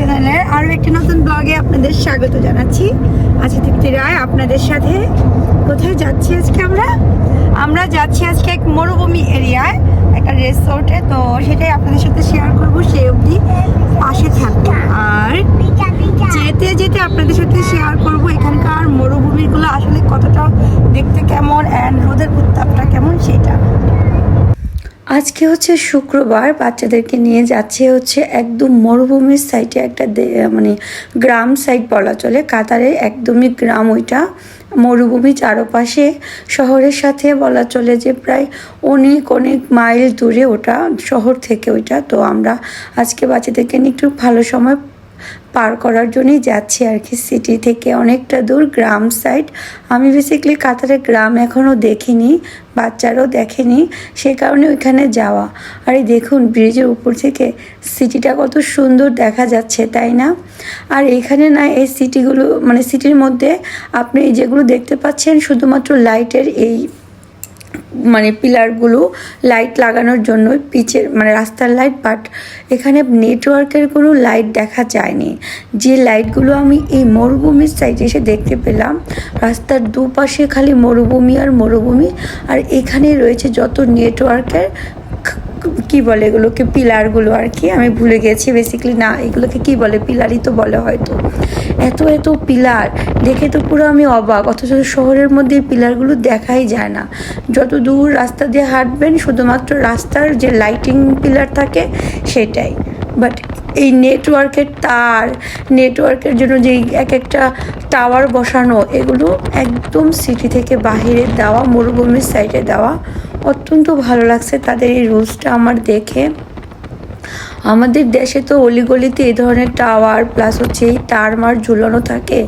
চ্যানেলের আরও একটি নতুন ব্লগে আপনাদের স্বাগত জানাচ্ছি। আজকে তৃপ্তি রায় আপনাদের সাথে। কোথায় যাচ্ছি আজকে আমরা? আমরা যাচ্ছি আজকে এক মরুভূমি এরিয়ায়, একটা রিসোর্টে। তো সেটাই আপনাদের সাথে শেয়ার করব, সেই অবধি পাশে থাকব আর যেতে যেতে আপনাদের সাথে শেয়ার করব, এখানকার মরুভূমিগুলো আসলে কতটা দেখতে কেমন অ্যান্ড রোদের উত্তাপটা কেমন, সেটা। আজকে হচ্ছে শুক্রবার, বাচ্চাদেরকে নিয়ে যাচ্ছে হচ্ছে একদম মরুভূমির সাইডে একটা মানে গ্রাম সাইড বলা চলে। কাতারে একদমই গ্রাম ওইটা। মরুভূমি চারপাশে, শহরের সাথে বলা চলে যে প্রায় অনেক অনেক মাইল দূরে ওটা, শহর থেকে ওইটা। তো আমরা আজকে বাচ্চাদেরকে নিয়ে একটু ভালো সময় পার করার জন্যই যাচ্ছি আর কি সিটি থেকে। অনেকটা দূর গ্রাম সাইড আমি বেসিক্যালি কাতারে গ্রাম এখনও দেখিনি, বাচ্চারাও দেখেনি, সে কারণে ওইখানে যাওয়া। আর এই দেখুন ব্রিজের উপর থেকে সিটিটা কত সুন্দর দেখা যাচ্ছে, তাই না? আর এখানে না, এই সিটিগুলো মানে সিটির মধ্যে আপনি যেগুলো দেখতে পাচ্ছেন, শুধুমাত্র লাইটের এই মানে পিলারগুলো লাইট লাগানোর জন্য পিচের মানে রাস্তার লাইট বাট এখানে নেটওয়ার্কের কোনো লাইট দেখা যায়নি। যে লাইটগুলো আমি এই মরুভূমির সাইডে এসে দেখতে পেলাম, রাস্তার দুপাশে খালি মরুভূমি আর মরুভূমি, আর এখানে রয়েছে যত নেটওয়ার্কের কি বলে এগুলোকে পিলারগুলো আর কি? আমি ভুলে গেছি। বেসিক্যালি না, এগুলোকে কি বলে? পিলারই তো বলে হয়তো। এত এত পিলার। দেখে তো পুরো আমি অবাক। অথচ শহরের মধ্যে পিলারগুলো দেখাই যায় না। যত দূর রাস্তা দিয়ে হাঁটবেন, শুধুমাত্র রাস্তার যে লাইটিং পিলার থাকে, সেটাই। বাট এই নেটওয়ার্কের তার নেটওয়ার্কের জন্য যে এক একটা টাওয়ার বসানো, এগুলো একদম সিটি থেকে বাহিরে দেওয়া, মরুভূমির সাইডে দেওয়া অত্যন্ত ভালো লাগছে তাদের এই রুলসটা আমার দেখে। আমাদের দেশে তো অলিগলিতে এই ধরনের টাওয়ার প্লাস হচ্ছে এই তার মার ঝুলানো থাকে।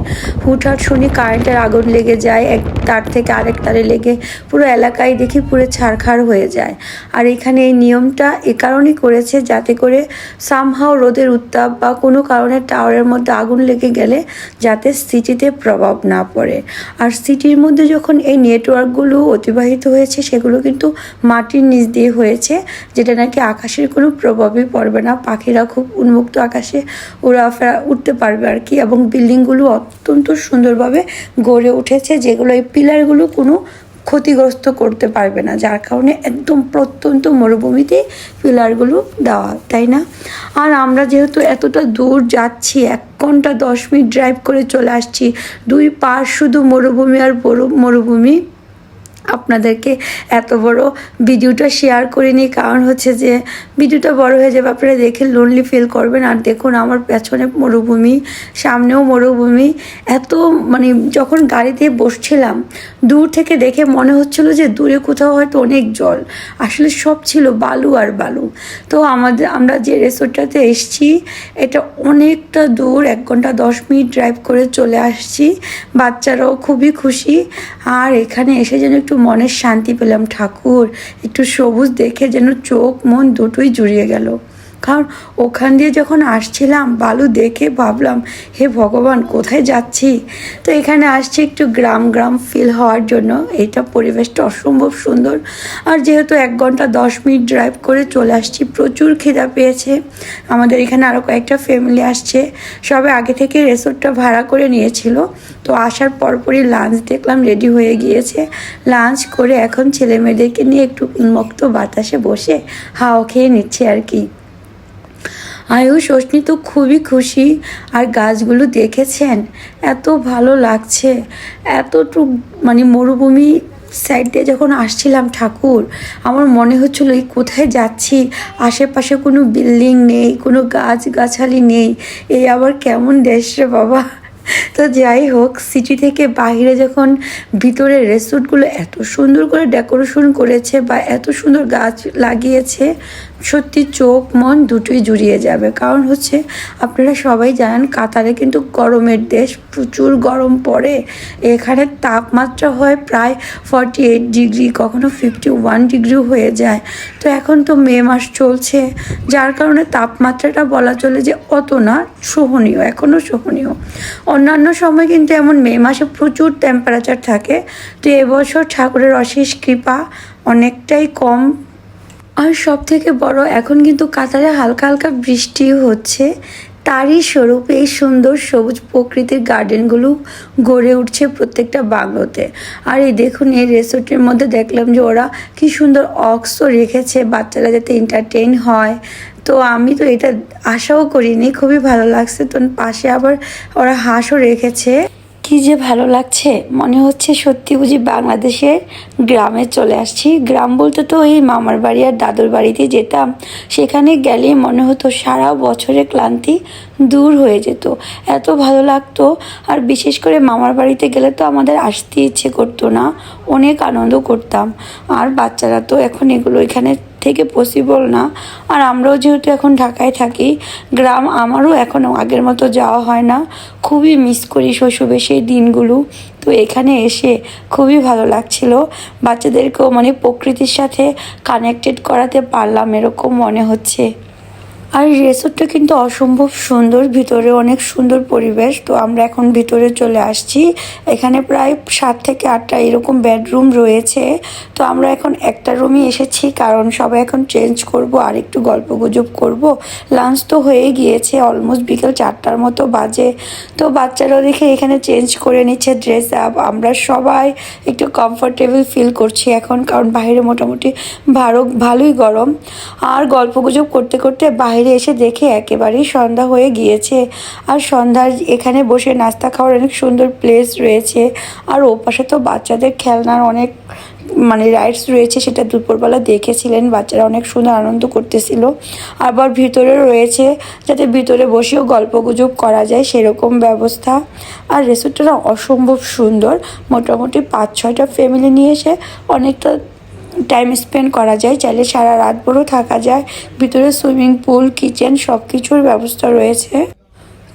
হুটহাট শুনি কারেন্টের আগুন লেগে যায়, এক তার থেকে আরেক তারে লেগে পুরো এলাকায় দেখি পুরো ছারখার হয়ে যায়। আর এখানে এই নিয়মটা এ কারণেই করেছে যাতে করে সামহাও রোদের উত্তাপ বা কোনো কারণে টাওয়ারের মধ্যে আগুন লেগে গেলে যাতে সিটিতে প্রভাব না পড়ে। আর সিটির মধ্যে যখন এই নেটওয়ার্কগুলো অতিবাহিত হয়েছে, সেগুলো কিন্তু মাটির নিচ দিয়ে হয়েছে, যেটা নাকি আকাশের কোনো প্রভাবই পড়বে না, পাখিরা খুব উন্মুক্ত আকাশে উড়াফেরা উঠতে পারবে আর কি। এবং বিল্ডিংগুলো অত্যন্ত সুন্দরভাবে গড়ে উঠেছে, যেগুলো এই পিলারগুলো কোনো ক্ষতিগ্রস্ত করতে পারবে না। যার কারণে একদম প্রত্যন্ত মরুভূমিতে পিলারগুলো দেওয়া, তাই না? আর আমরা যেহেতু এতটা দূর যাচ্ছি, এক ঘণ্টা দশ মিনিট ড্রাইভ করে চলে আসছি, দুই পাশ শুধু মরুভূমি আর মরু- মরুভূমি। আপনাদেরকে এত বড় ভিডিওটা শেয়ার করিনি। কারণ হচ্ছে যে, ভিডিওটা বড় হয়ে যাবে, আপনারা দেখে লোনলি ফিল করবেন। আর দেখুন, আমার পেছনে মরুভূমি, সামনেও মরুভূমি। এত মানে যখন গাড়িতে বসছিলাম, দূর থেকে দেখে মনে হচ্ছিল যে, দূরে কোথাও হয়তো অনেক জল। আসলে সব ছিল বালু আর বালু। তো আমাদের, আমরা যে রেসোর্টটাতে এসছি, এটা অনেকটা দূর, এক ঘণ্টা দশ মিনিট ড্রাইভ করে চলে আসছি। বাচ্চারাও খুবই খুশি। আর এখানে এসে যেন একটু মনের শান্তি পেলাম ঠাকুর একটু সবুজ দেখে যেন চোখ মন দুটোই জুড়িয়ে গেল। কারণ ওখান দিয়ে যখন আসছিলাম, বালু দেখে ভাবলাম, হে ভগবান, কোথায় যাচ্ছি? তো এখানে আসছি একটু গ্রাম গ্রাম ফিল হওয়ার জন্য। এটা পরিবেশটা অসম্ভব সুন্দর। আর যেহেতু এক ঘণ্টা দশ মিনিট ড্রাইভ করে চলে আসছি, প্রচুর খিদা পেয়েছে। আমাদের এখানে আরও কয়েকটা ফ্যামিলি আসছে। সবে আগে থেকে রেসোর্টটা ভাড়া করে নিয়েছিল। তো আসার পরপরই লাঞ্চ দেখলাম রেডি হয়ে গিয়েছে। লাঞ্চ করে এখন ছেলে মেয়েদেরকে নিয়ে একটু উন্মুক্ত বাতাসে বসে হাওয়া খেয়ে নিচ্ছে আর কি। আয়ুষ অশ্নি তো খুবই খুশি আর গাছগুলো দেখেছেন। এত ভালো লাগছে। এতটুক মানে মরুভূমি সাইড দিয়ে যখন আসছিলাম ঠাকুর, আমার মনে হচ্ছিল এই কোথায় যাচ্ছি? আশেপাশে কোনো বিল্ডিং নেই, কোনো গাছ গাছালি নেই। এই আবার কেমন দেশ রে বাবা? তো যাই হোক সিটি থেকে বাইরে যখন ভিতরে রেস্টুরেন্টগুলো এত সুন্দর করে ডেকোরেশন করেছে বা এত সুন্দর গাছ লাগিয়েছে, সত্যি চোখ মন দুটোই জুড়িয়ে যাবে। কারণ হচ্ছে, আপনারা সবাই জানেন কাতারে কিন্তু গরমের দেশ, প্রচুর গরম পড়ে। এখানে তাপমাত্রা হয় প্রায় ফর্টি এইট ডিগ্রি কখনো ফিফটি ওয়ান ডিগ্রিও হয়ে যায়। তো এখন তো মে মাস চলছে, যার কারণে তাপমাত্রাটা বলা চলে যে অত না সহনীয় এখনও সহনীয় অন্যান্য সময় কিন্তু এমন মে মাসে প্রচুর টেম্পারেচার থাকে, তো এবছর ঠাকুরের অশেষ কৃপা অনেকটাই কম। আর সব থেকে বড়, এখন কিন্তু কাতারে হালকা হালকা বৃষ্টিও হচ্ছে। তারই স্বরূপ এই সুন্দর সবুজ প্রকৃতির গার্ডেনগুলো গড়ে উঠছে প্রত্যেকটা বাংলোতে আর এই দেখুন, এই রেসর্টের মধ্যে দেখলাম যে ওরা কি সুন্দর অক্সও রেখেছে, বাচ্চারা যাতে এন্টারটেইন হয়। তো আমি তো এটা আশাও করিনি, খুবই ভালো লাগছে। তো পাশে আবার ওরা হাঁসও রেখেছে। কি যে ভালো লাগছে, মনে হচ্ছে সত্যি বুঝি বাংলাদেশের গ্রামে চলে আসছি। গ্রাম বলতে তো এই মামার বাড়ি আর দাদুর বাড়িতে যেতাম। সেখানে গেলে মনে হতো সারা বছরের ক্লান্তি দূর হয়ে যেত। এত ভালো লাগতো, আর বিশেষ করে মামার বাড়িতে গেলে তো আমাদের আসতে ইচ্ছে করতো না, অনেক আনন্দ করতাম। আর বাচ্চারা তো এখন এগুলো এখানে থেকে পসিবল না। আর আমরাও যেহেতু এখন ঢাকায় থাকি, গ্রাম আমারও এখনও আগের মতো যাওয়া হয় না। খুবই মিস করি শৈশবে সেই দিনগুলো। তো এখানে এসে খুবই ভালো লাগছিল। বাচ্চাদেরকেও মানে প্রকৃতির সাথে কানেক্টেড করাতে পারলাম এরকম মনে হচ্ছে। আর রেসর্টটা কিন্তু অসম্ভব সুন্দর, ভিতরে অনেক সুন্দর পরিবেশ। তো আমরা এখন ভিতরে চলে আসছি। এখানে প্রায় সাত থেকে আটটা এরকম বেডরুম রয়েছে। তো আমরা এখন একটা রুমই এসেছি, কারণ সবাই এখন চেঞ্জ করব, আর একটু গল্প গুজব করব। লাঞ্চ তো হয়ে গিয়েছে অলমোস্ট বিকেল চারটার মতো বাজে। তো বাচ্চারাও দেখে এখানে চেঞ্জ করে নিচ্ছে ড্রেস আপ আমরা সবাই একটু কমফোর্টেবল ফিল করছি এখন, কারণ বাইরে মোটামুটি ভালো, ভালোই গরম। আর গল্প গুজব করতে করতে বাইরে এসে দেখে একেবারেই সন্ধ্যা হয়ে গিয়েছে। আর সন্ধ্যার এখানে বসে নাস্তা খাওয়ার অনেক সুন্দর প্লেস রয়েছে। আর ওপাশে তো বাচ্চাদের খেলনার অনেক মানে রাইডস রয়েছে সেটা দুপুরবেলা দেখেছিলেন। বাচ্চারা অনেক সুন্দর আনন্দ করতেছিল। আবার ভিতরে রয়েছে, যাতে ভিতরে বসেও গল্প গুজব করা যায় সেরকম ব্যবস্থা। আর রেসর্টটা অসম্ভব সুন্দর। মোটামুটি পাঁচ ছয়টা ফ্যামিলি নিয়ে এসে অনেকটা টাইম স্পেন্ড করা যায়, চাইলে সারা রাত ভরও থাকা যায়। ভিতরে সুইমিং পুল কিচেন সব কিছুর ব্যবস্থা রয়েছে।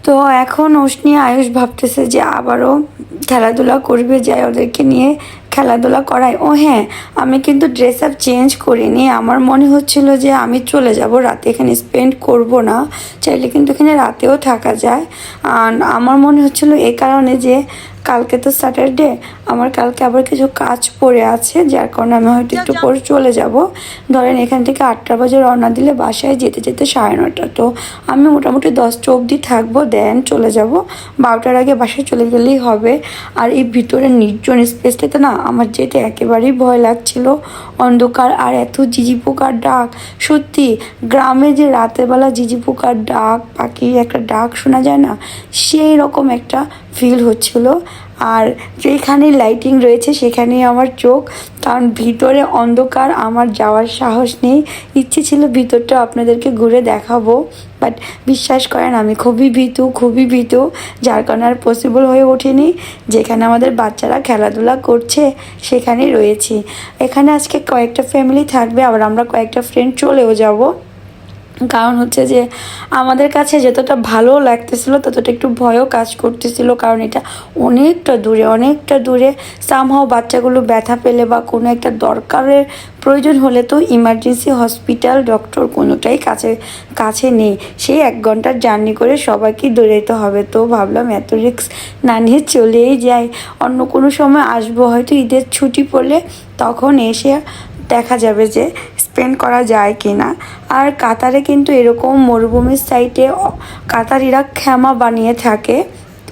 তো এখন ওসনি আয়ুষ ভাবতেছে যে আবারও খেলাধুলা করবে, যাই ওদেরকে নিয়ে খেলাধুলা করাই ও হ্যাঁ আমি কিন্তু ড্রেস আপ চেঞ্জ করিনি। আমার মনে হচ্ছিল যে আমি চলে যাব, রাতে এখানে স্পেন্ড করব না। চাইলে কিন্তু এখানে রাতেও থাকা যায়। আর আমার মনে হচ্ছিল এই কারণে যে কালকে তো স্যাটারডে আমার কালকে আবার কিছু কাজ পড়ে আছে যার কারণে আমি হয়তো একটু পরে চলে যাব। ধরেন এখান থেকে আটটা বাজে রওনা দিলে বাসায় যেতে যেতে সাড়ে নটা তো আমি মোটামুটি দশটা অবধি থাকব দেন চলে যাব। বারোটার আগে বাসায় চলে গেলেই হবে। আর এই ভিতরে নির্জন স্পেসটাতে না আমার যেতে একেবারেই ভয় লাগছিল। অন্ধকার আর এত জিজি পোকার ডাক। সত্যি গ্রামে যে রাতের বেলা জিজি পোকার ডাক পাখির একটা ডাক শোনা যায় না সেই রকম একটা ফিল হচ্ছিল। আর যেখানে লাইটিং রয়েছে, সেখানেই আমার চোখ। কারণ ভিতরে অন্ধকার, আমার যাওয়ার সাহস নেই। ইচ্ছে ছিল ভিতরটা আপনাদেরকে ঘুরে দেখাবো। বাট বিশ্বাস করেন, আমি খুবই ভীতু খুবই ভীতু। যার কারণে আর পসিবল হয়ে ওঠেনি। যেখানে আমাদের বাচ্চারা খেলাধুলা করছে, সেখানেই রয়েছি। এখানে আজকে কয়েকটা ফ্যামিলি থাকবে, আবার আমরা কয়েকটা ফ্রেন্ড চলেও যাব। কারণ হচ্ছে যে আমাদের কাছে যতটা ভালো লাগতেছিল, ততটা একটু ভয়ও কাজ করতেছিল। কারণ এটা অনেকটা দূরে অনেকটা দূরে সামহাও বাচ্চাগুলো ব্যথা পেলে বা কোনো একটা দরকারের প্রয়োজন হলে তো ইমার্জেন্সি হসপিটাল ডক্টর কোনোটাই কাছে কাছে নেই। সেই এক ঘণ্টার জার্নি করে সবাইকে দৌড়াইতে হবে। তো ভাবলাম এত রিক্স না নিয়ে চলেই যাই। অন্য কোনো সময় আসব, হয়তো ঈদের ছুটি পড়লে তখন এসে দেখা যাবে যে স্পেন্ড করা যায় কি না আর কাতারে কিন্তু এরকম মরুভূমির সাইডে কাতারিরা ক্ষমা বানিয়ে থাকে।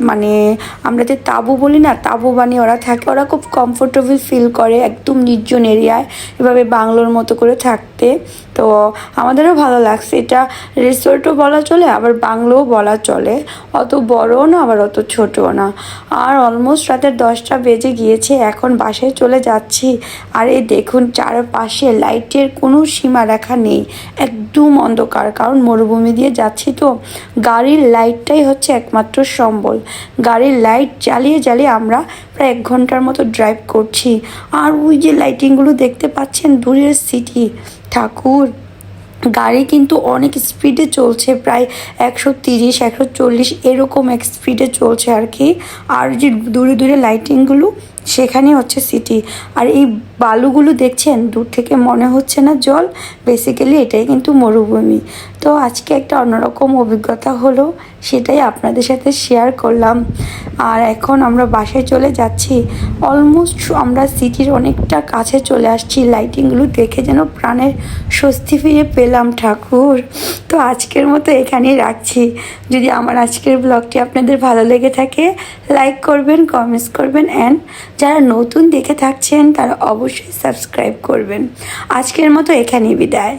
মানে আমরা যে তাবু বলি না, তাবু বানিয়ে ওরা থাকে। ওরা খুব কমফোর্টেবল ফিল করে একদম নির্জন এরিয়ায় এভাবে বাংলোর মতো করে থাকতে। তো আমাদেরও ভালো লাগছে। এটা রিসোর্টও বলা চলে, আবার বাংলোও বলা চলে। অত বড়ও না, আবার অত ছোটও না। আর অলমোস্ট রাতের দশটা বেজে গিয়েছে, এখন বাসায় চলে যাচ্ছি। আর এই দেখুন, চারপাশে লাইটের কোনো সীমা রেখা নেই। একদম অন্ধকার, কারণ মরুভূমি দিয়ে যাচ্ছি তো। গাড়ির লাইটটাই হচ্ছে একমাত্র সম্বল। গাড়ির লাইট জ্বালিয়ে জ্বালিয়ে আমরা প্রায় এক ঘণ্টার মতো ড্রাইভ করছি। আর ওই যে লাইটিংগুলো দেখতে পাচ্ছেন দূরের সিটি ঠাকুর, গাড়ি কিন্তু অনেক স্পিডে চলছে, প্রায় একশো তিরিশ, একশো চল্লিশ এরকম এক স্পিডে চলছে আর কি। আর যে দূরে দূরে লাইটিংগুলো সেখানে হচ্ছে সিটি। আর এই বালুগুলো দেখছেন? দূর থেকে মনে হচ্ছে না জল। বেসিক্যালি এটাই কিন্তু মরুভূমি। তো আজকে একটা অন্যরকম অভিজ্ঞতা হলো, সেটাই আপনাদের সাথে শেয়ার করলাম। আর এখন আমরা বাসায় চলে যাচ্ছি। অলমোস্ট আমরা সিটির অনেকটা কাছে চলে আসছি। লাইটিংগুলো দেখে যেন প্রাণের স্বস্তি ফিরে পেলাম, ঠাকুর। তো আজকের মতো এখানেই রাখছি। যদি আমার আজকের ব্লগটি আপনাদের ভালো লেগে থাকে লাইক করবেন কমেন্টস করবেন অ্যান্ড যারা নতুন দেখে থাকছেন তারা অবশ্যই সাবস্ক্রাইব করবেন। আজকের মতো এখানেই বিদায়।